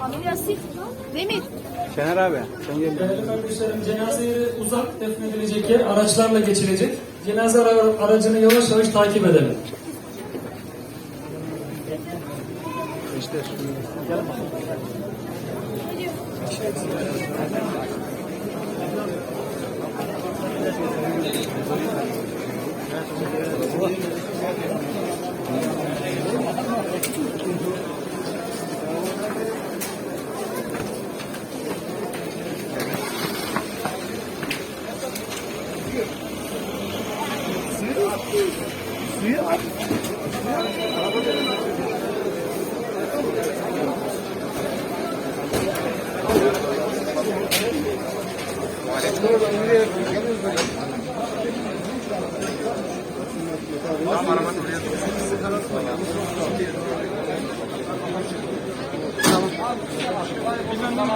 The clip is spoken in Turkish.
Abdülasif Demir. Şener abi. Sen gel. Değerli kardeşlerim cenaze yeri uzak defnedilecek yer araçlarla geçilecek. Cenaze aracını yavaş yavaş takip edelim. İşte. Gel Suyu at. Suyu at. Suyu at. Tamam arabanın oraya Tamam.